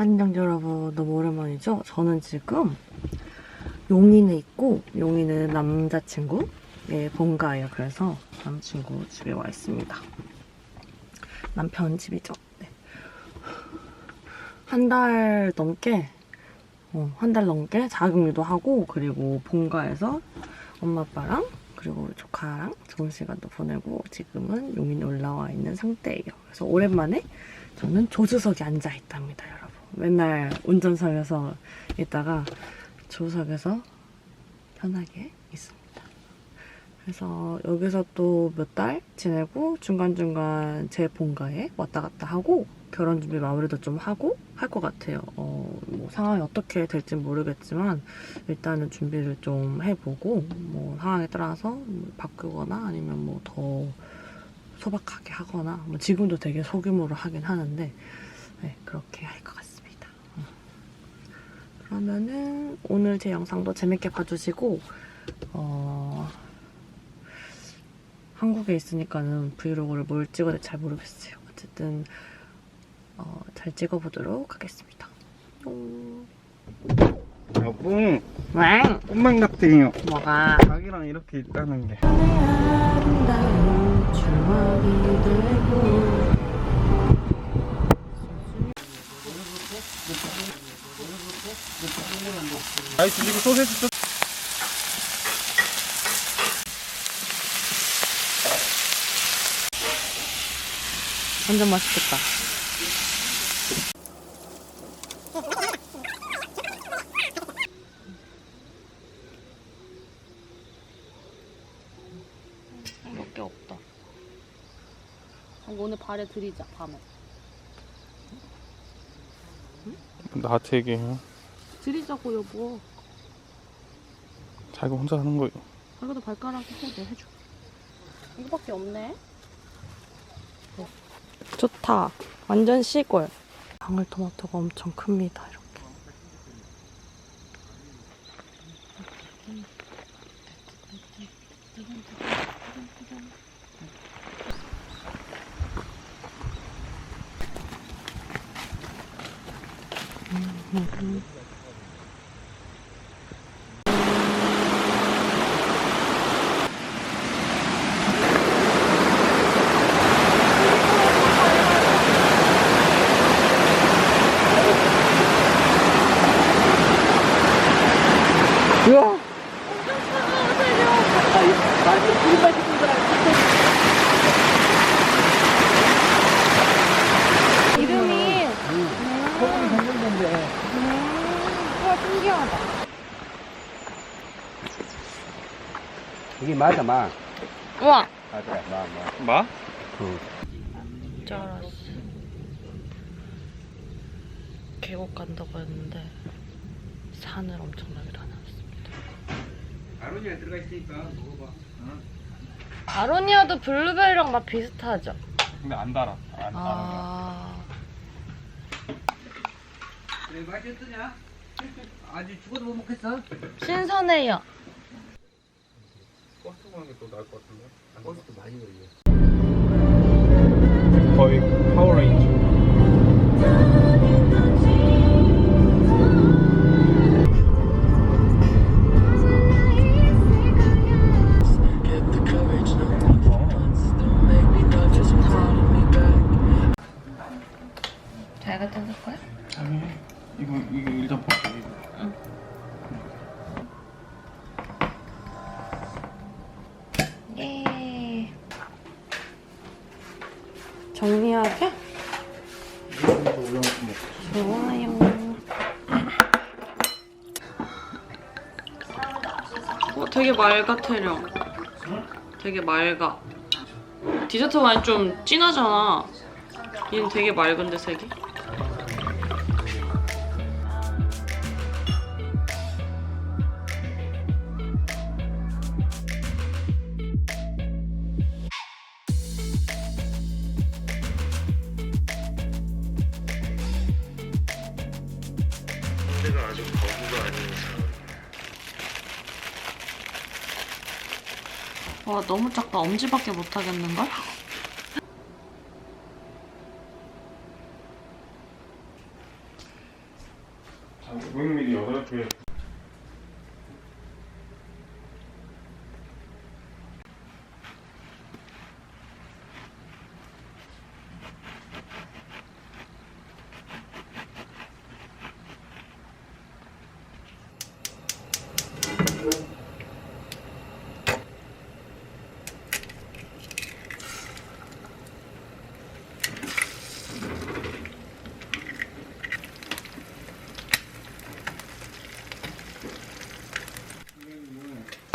안녕 여러분 너무 오랜만이죠? 저는 지금 용인에 있고 용인은 남자친구의 본가예요 그래서 남자친구 집에 와 있습니다 남편 집이죠 네. 한달 넘게 어, 한달 넘게 자격리도 하고 그리고 본가에서 엄마 아빠랑 그리고 조카랑 좋은 시간도 보내고 지금은 용인에 올라와 있는 상태예요 그래서 오랜만에 저는 조수석에 앉아 있답니다, 여러분. 맨날 운전석에서 있다가 조수석에서 편하게 있습니다. 그래서 여기서 또 몇 달 지내고 중간중간 제 본가에 왔다 갔다 하고 결혼 준비 마무리도 좀 하고 할 것 같아요. 어, 뭐 상황이 어떻게 될지 모르겠지만 일단은 준비를 좀 해보고 뭐 상황에 따라서 뭐 바꾸거나 아니면 뭐 더 소박하게 하거나 뭐 지금도 되게 소규모로 하긴 하는데 네, 그렇게 할 것. 음. 그러면은 오늘 제 영상도 재밌게 봐주시고 어, 한국에 있으니까는 브이로그를 뭘 찍어야 될지 잘 모르겠어요. 어쨌든 어, 잘 찍어보도록 하겠습니다. 뿅. 여보 왕! 꿈만 같아요 뭐가 자기랑 이렇게 있다는 게 아름다운 추억이 되고 아이스 이거 소세지 좀 완전 맛있겠다. 몇 개 없다. 오늘 발에 들이자 밤에 나한테 얘기해요 들이자고 여보 자기가 혼자 하는 거예요 자기도 발가락 해 내가 해줄게 이거밖에 없네 좋다. 완전 시골. 방울토마토가 엄청 큽니다. 이렇게. 이름이 맞아, 마. 우와! 맞아, 마, 마. 마? 줄 알았어. 계곡 간다고 했는데 산을 엄청나게 다녔습니다. 아로니아 들어가 있으니까 먹어봐. 아로니아도 블루베리랑 맛 비슷하죠? 근데 안 달아 안 아, 그래, 맛이 어떠냐? 아주 죽어도 못 먹겠어? 신선해요. 가는 게더 나을 것 같은데 버스도 많이 걸려. 거의 파워레인저 정리하게? 좋아요. 어, 되게 맑아, 태령. 되게 맑아. 디저트 와인 좀 진하잖아. 얘는 되게 맑은데, 색이? 와 너무 작다. 엄지밖에 못하겠는걸? 장군밀이 여덟 개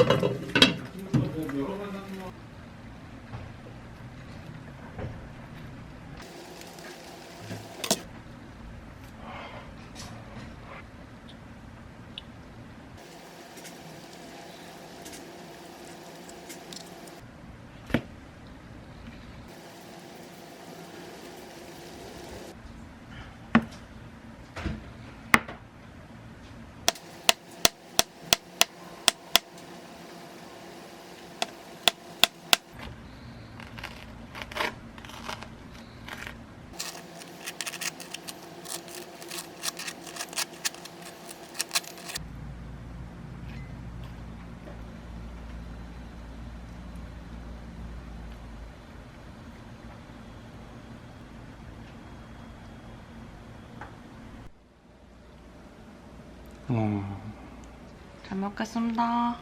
どうぞ。 어. 잘 먹겠습니다.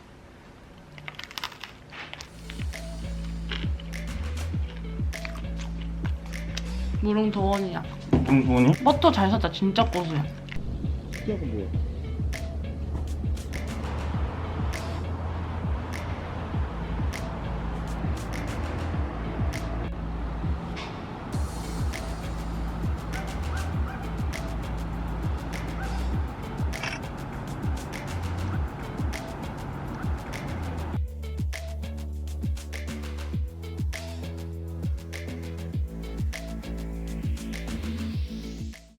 무릉도원이야. 돈이? 버터 잘 샀다. 진짜 고소해. 진짜가 뭐야?